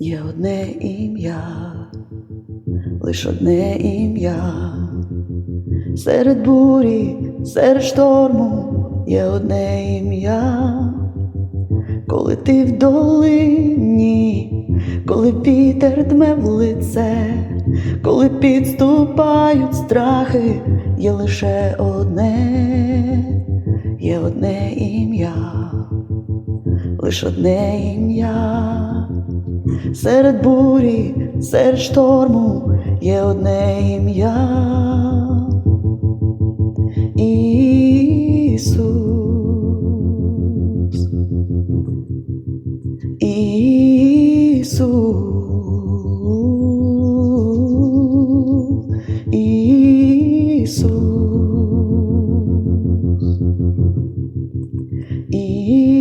Є одне ім'я, лиш одне ім'я. Серед бурі, серед шторму є одне ім'я. Коли ти в долині, коли вітер дме в лице, коли підступають страхи, є лише одне, є одне ім'я, лиш одне ім'я. серед бурі, серед шторму є одне ім'я. Ісус. Ісус. Ісус. Ісус.